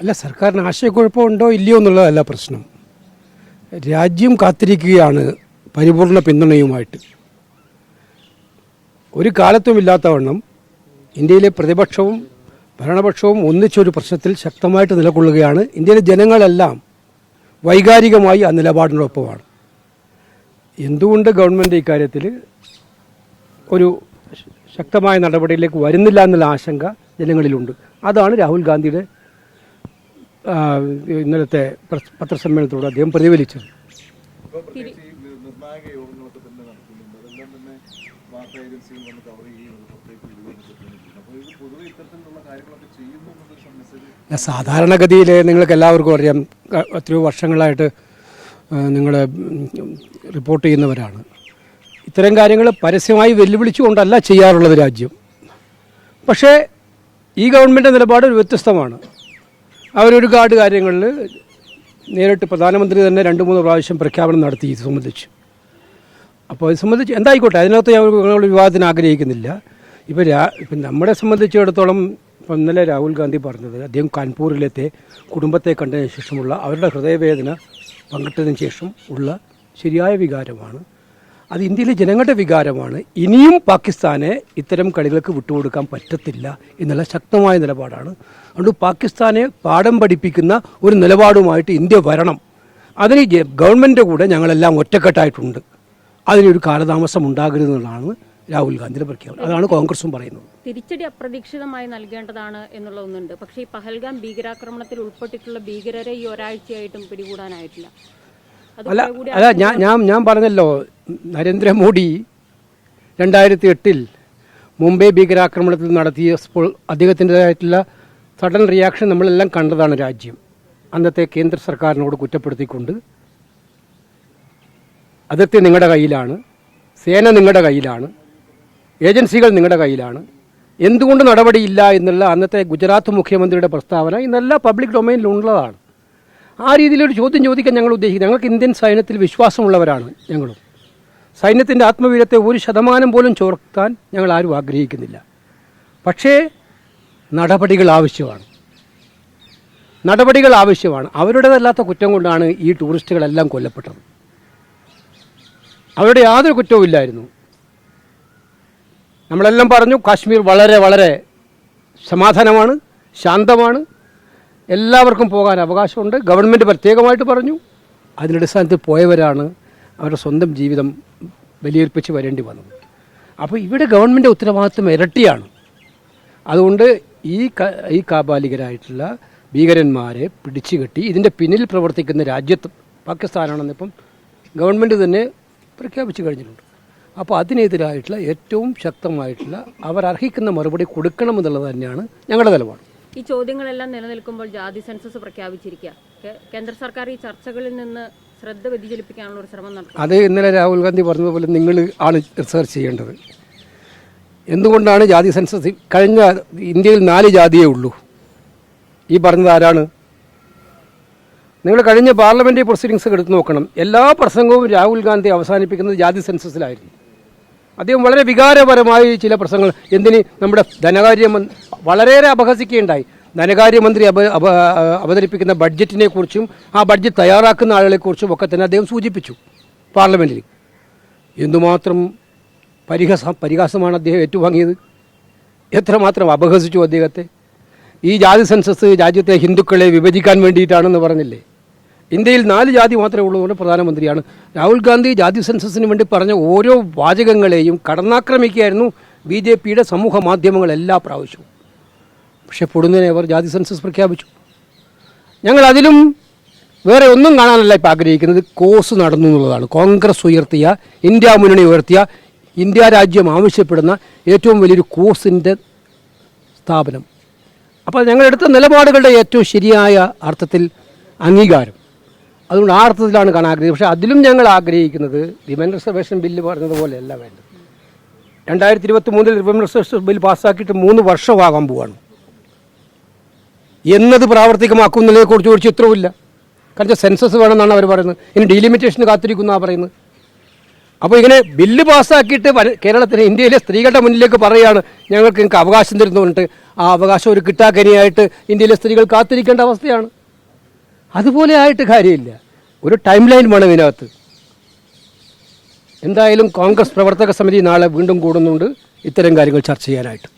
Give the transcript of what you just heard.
അല്ല സർക്കാരിന് ആശയക്കുഴപ്പമുണ്ടോ ഇല്ലയോ എന്നുള്ളതല്ല പ്രശ്നം. രാജ്യം കാത്തിരിക്കുകയാണ് പരിപൂർണ പിന്തുണയുമായിട്ട്. ഒരു കാലത്തുമില്ലാത്തവണ്ണം ഇന്ത്യയിലെ പ്രതിപക്ഷവും ഭരണപക്ഷവും ഒന്നിച്ചൊരു പ്രശ്നത്തിൽ ശക്തമായിട്ട് നിലകൊള്ളുകയാണ്. ഇന്ത്യയിലെ ജനങ്ങളെല്ലാം വൈകാരികമായി ആ നിലപാടിനൊപ്പമാണ്. എന്തുകൊണ്ട് ഗവൺമെന്റ് ഇക്കാര്യത്തിൽ ഒരു ശക്തമായ നടപടിയിലേക്ക് വരുന്നില്ല എന്നുള്ള ആശങ്ക ജനങ്ങളിലുണ്ട്. അതാണ് രാഹുൽ ഗാന്ധിയുടെ ഇന്നലത്തെ പത്രസമ്മേളനത്തിലൂടെ അദ്ദേഹം പ്രതിഫലിച്ചത് സാധാരണഗതിയിൽ നിങ്ങൾക്ക് എല്ലാവർക്കും അറിയാം എത്രയോ വർഷങ്ങളായിട്ട് നിങ്ങൾ റിപ്പോർട്ട് ചെയ്യുന്നവരാണ്. ഇത്തരം കാര്യങ്ങൾ പരസ്യമായി വെല്ലുവിളിച്ചുകൊണ്ടല്ല ചെയ്യാറുള്ളത് രാജ്യം. പക്ഷേ ഈ ഗവൺമെന്റ് നിലപാട് ഒരു വ്യത്യസ്തമാണ്. അവരൊരുപാട് കാര്യങ്ങളിൽ നേരിട്ട് പ്രധാനമന്ത്രി തന്നെ രണ്ട് മൂന്ന് പ്രാവശ്യം പ്രഖ്യാപനം നടത്തി ഇത് സംബന്ധിച്ച്. അപ്പോൾ ഇത് സംബന്ധിച്ച് എന്തായിക്കോട്ടെ അതിനകത്ത് ഞാൻ ഒരു വിവാദത്തിന് ആഗ്രഹിക്കുന്നില്ല. ഇപ്പോൾ രാ ഇപ്പം നമ്മളെ സംബന്ധിച്ചിടത്തോളം ഇപ്പം ഇന്നലെ രാഹുൽ ഗാന്ധി പറഞ്ഞത് അദ്ദേഹം കാൺപൂരിലത്തെ കുടുംബത്തെ കണ്ടതിന് ശേഷമുള്ള അവരുടെ ഹൃദയവേദന പങ്കിട്ടതിന് ശേഷം ഉള്ള ശരിയായ വികാരമാണ് അത് ഇന്ത്യയിലെ ജനങ്ങളുടെ വികാരമാണ്. ഇനിയും പാകിസ്ഥാനെ ഇത്തരം കളികൾക്ക് വിട്ടുകൊടുക്കാൻ പറ്റത്തില്ല എന്നുള്ള ശക്തമായ നിലപാടാണ്. അതുകൊണ്ട് പാകിസ്ഥാനെ പാഠം പഠിപ്പിക്കുന്ന ഒരു നിലപാടുമായിട്ട് ഇന്ത്യ വരണം. അതിന് ഗവൺമെന്റ് കൂടെ ഞങ്ങളെല്ലാം ഒറ്റക്കെട്ടായിട്ടുണ്ട്. അതിനൊരു കാലതാമസം ഉണ്ടാകരുതെന്നുള്ളതാണ് രാഹുൽ ഗാന്ധിയുടെ പ്രഖ്യാപനം. അതാണ് കോൺഗ്രസും പറയുന്നത്. തിരിച്ചടി അപ്രതീക്ഷിതമായി നൽകേണ്ടതാണ് എന്നുള്ള ഒന്നുണ്ട് പക്ഷേ ഈ പഹൽഗാം ഭീകരാക്രമണത്തിൽ ഉൾപ്പെട്ടിട്ടുള്ള ഭീകരരെ ഈ ഒരാഴ്ചയായിട്ടും പിടികൂടാനായിട്ടില്ല. അല്ല അല്ല ഞാൻ ഞാൻ ഞാൻ പറഞ്ഞല്ലോ നരേന്ദ്രമോദി രണ്ടായിരത്തി എട്ടിൽ മുംബൈ ഭീകരാക്രമണത്തിൽ നടത്തിയപ്പോൾ അദ്ദേഹത്തിന്റെതായിട്ടുള്ള സഡൻ റിയാക്ഷൻ നമ്മളെല്ലാം കണ്ടതാണ് രാജ്യം. അന്നത്തെ കേന്ദ്ര സർക്കാരിനോട് കുറ്റപ്പെടുത്തിക്കൊണ്ട്. അതിർത്തി നിങ്ങളുടെ കയ്യിലാണ്. സേന നിങ്ങളുടെ കയ്യിലാണ്. ഏജൻസികൾ നിങ്ങളുടെ കയ്യിലാണ്. എന്തുകൊണ്ട് നടപടിയില്ല എന്നുള്ള അന്നത്തെ ഗുജറാത്ത് മുഖ്യമന്ത്രിയുടെ പ്രസ്താവന ഇന്നെല്ലാ പബ്ലിക് ഡൊമൈനിലുള്ളതാണ് ആ രീതിയിലൊരു ചോദ്യം ചോദിക്കാൻ ഞങ്ങൾ ഉദ്ദേശിക്കുന്നത് ഞങ്ങൾക്ക് ഇന്ത്യൻ സൈന്യത്തിൽ വിശ്വാസമുള്ളവരാണ് ഞങ്ങളും. സൈന്യത്തിന്റെ ആത്മവീര്യത്തെ ഒരു ശതമാനം പോലും ചോർത്താൻ ഞങ്ങൾ ആരും ആഗ്രഹിക്കുന്നില്ല. പക്ഷേ നടപടികൾ ആവശ്യമാണ്. നടപടികൾ ആവശ്യമാണ്. അവരുടേതല്ലാത്ത കുറ്റം കൊണ്ടാണ് ഈ ടൂറിസ്റ്റുകളെല്ലാം കൊല്ലപ്പെട്ടത്. അവരുടെ യാതൊരു കുറ്റവും ഇല്ലായിരുന്നു. നമ്മളെല്ലാം പറഞ്ഞു കാശ്മീർ വളരെ വളരെ സമാധാനമാണ് ശാന്തമാണ്. എല്ലാവർക്കും പോകാൻ അവകാശമുണ്ട്. ഗവൺമെന്റ് പ്രത്യേകമായിട്ട് പറഞ്ഞു. അതിനടിസ്ഥാനത്തിൽ പോയവരാണ് അവരുടെ സ്വന്തം ജീവിതം ബലിയേൽപ്പിച്ച് വരേണ്ടി വന്നത് അപ്പോൾ ഇവിടെ ഗവൺമെന്റ് ഉത്തരവാദിത്വം ഇരട്ടിയാണ്. അതുകൊണ്ട് ഈ ഈ കാബാലികരായിട്ടുള്ള ഭീകരന്മാരെ പിടിച്ചുകെട്ടി ഇതിന്റെ പിന്നിൽ പ്രവർത്തിക്കുന്ന രാജ്യത്ത് പാകിസ്ഥാനാണെന്നിപ്പം ഗവൺമെന്റ് തന്നെ പ്രഖ്യാപിച്ചു കഴിഞ്ഞിട്ടുണ്ട്. അപ്പോൾ അതിനെതിരായിട്ടുള്ള ഏറ്റവും ശക്തമായിട്ടുള്ള അവർ അർഹിക്കുന്ന മറുപടി കൊടുക്കണമെന്നുള്ളത് തന്നെയാണ് ഞങ്ങളുടെ നിലപാട്. ഈ ചോദ്യങ്ങളെല്ലാം നിലനിൽക്കുമ്പോൾ ജാതി സെൻസസ് പ്രഖ്യാപിച്ചിരിക്കുക. കേന്ദ്ര സർക്കാർ ഈ ചർച്ചകളിൽ നിന്ന് ശ്രദ്ധ വ്യതിചലിപ്പിക്കാനുള്ള ഒരു ശ്രമം നടത്തും. അത് ഇന്നലെ രാഹുൽ ഗാന്ധി പറഞ്ഞതുപോലെ നിങ്ങൾ ആണ് റിസർച്ച് ചെയ്യേണ്ടത്. എന്തുകൊണ്ടാണ് ജാതി സെൻസസ്? കഴിഞ്ഞ ഇന്ത്യയിൽ നാല് ജാതിയേ ഉള്ളൂ. ഈ പറഞ്ഞത് ആരാണ്? നിങ്ങൾ കഴിഞ്ഞ പാർലമെന്റ് പ്രൊസീഡിങ്സ് എടുത്ത് നോക്കണം. എല്ലാ പ്രസംഗവും രാഹുൽ ഗാന്ധി അവസാനിപ്പിക്കുന്നത് ജാതി സെൻസസിലായിരുന്നു അദ്ദേഹം വളരെ വികാരപരമായി ചില പ്രസംഗങ്ങൾ എന്തിന് നമ്മുടെ ധനകാര്യമന്ത്രി വളരെയേറെ അപഹസിക്കുകയുണ്ടായി. ധനകാര്യമന്ത്രി അപ അവതരിപ്പിക്കുന്ന ബഡ്ജറ്റിനെ കുറിച്ചും ആ ബഡ്ജറ്റ് തയ്യാറാക്കുന്ന ആളുകളെക്കുറിച്ചും ഒക്കെ തന്നെ അദ്ദേഹം സൂചിപ്പിച്ചു പാർലമെന്റിൽ എന്തുമാത്രം പരിഹസ പരിഹാസമാണ് അദ്ദേഹം ഏറ്റുവാങ്ങിയത്? എത്രമാത്രം അപഹസിച്ചു അദ്ദേഹത്തെ? ഈ ജാതി സെൻസസ് രാജ്യത്തെ ഹിന്ദുക്കളെ വിഭജിക്കാൻ വേണ്ടിയിട്ടാണെന്ന് പറഞ്ഞില്ലേ? ഇന്ത്യയിൽ നാല് ജാതി മാത്രമേ ഉള്ളതുകൊണ്ട് പ്രധാനമന്ത്രിയാണ്. രാഹുൽ ഗാന്ധി ജാതി സെൻസസിന് വേണ്ടി പറഞ്ഞ ഓരോ വാചകങ്ങളെയും കടന്നാക്രമിക്കുകയായിരുന്നു ബി ജെ പിയുടെ സമൂഹ മാധ്യമങ്ങൾ എല്ലാ പ്രാവശ്യവും. പക്ഷെ പൊടുന്നതിനെ അവർ ജാതി സെൻസസ് പ്രഖ്യാപിച്ചു. ഞങ്ങൾ അതിലും വേറെ ഒന്നും കാണാനല്ല ഇപ്പം ആഗ്രഹിക്കുന്നത്. കോസ് നടന്നു എന്നുള്ളതാണ്. കോൺഗ്രസ് ഉയർത്തിയ ഇന്ത്യ മുന്നണി ഉയർത്തിയ ഇന്ത്യ രാജ്യം ആവശ്യപ്പെടുന്ന ഏറ്റവും വലിയൊരു കോസിന്റെ സ്ഥാപനം. അപ്പോൾ ഞങ്ങളെടുത്ത നിലപാടുകളുടെ ഏറ്റവും ശരിയായ അർത്ഥത്തിൽ അംഗീകാരം. അതുകൊണ്ട് ആ അർത്ഥത്തിലാണ് കാണാൻ ആഗ്രഹിക്കുന്നത്. പക്ഷേ അതിലും ഞങ്ങൾ ആഗ്രഹിക്കുന്നത് വിമൻ റിസർവേഷൻ ബില്ല് പറഞ്ഞതുപോലെയല്ല വേണ്ടത്. രണ്ടായിരത്തി ഇരുപത്തി മൂന്നിൽ വിമൻ റിസർവേഷൻ ബില്ല് പാസ്സാക്കിയിട്ട് മൂന്ന് വർഷമാകാൻ പോവാണ്. എന്നത് പ്രാവർത്തികമാക്കുന്നതിനെ കുറിച്ച് ഒരു ചിത്രവുമില്ല. കാരണം സെൻസസ് വേണമെന്നാണ് അവർ പറയുന്നത്. ഇനി ഡീലിമിറ്റേഷന് കാത്തിരിക്കുന്നതാണ് പറയുന്നത്. അപ്പോൾ ഇങ്ങനെ ബില്ല് പാസ്സാക്കിയിട്ട് കേരളത്തിന് ഇന്ത്യയിലെ സ്ത്രീകളുടെ മുന്നിലേക്ക് പറയുകയാണ് ഞങ്ങൾക്ക് നിങ്ങൾക്ക് അവകാശം തരുന്നുണ്ട്. ആ അവകാശം ഒരു കിട്ടാക്കനിയായിട്ട് ഇന്ത്യയിലെ സ്ത്രീകൾ കാത്തിരിക്കേണ്ട അവസ്ഥയാണ്. അതുപോലെ ആയിട്ട് കാര്യമില്ല. ഒരു ടൈം ലൈൻ വേണം ഇതിനകത്ത്. എന്തായാലും കോൺഗ്രസ് പ്രവർത്തക സമിതി നാളെ വീണ്ടും കൂടുന്നുണ്ട്. ഇത്തരം കാര്യങ്ങൾ ചർച്ച ചെയ്യാനായിട്ട്.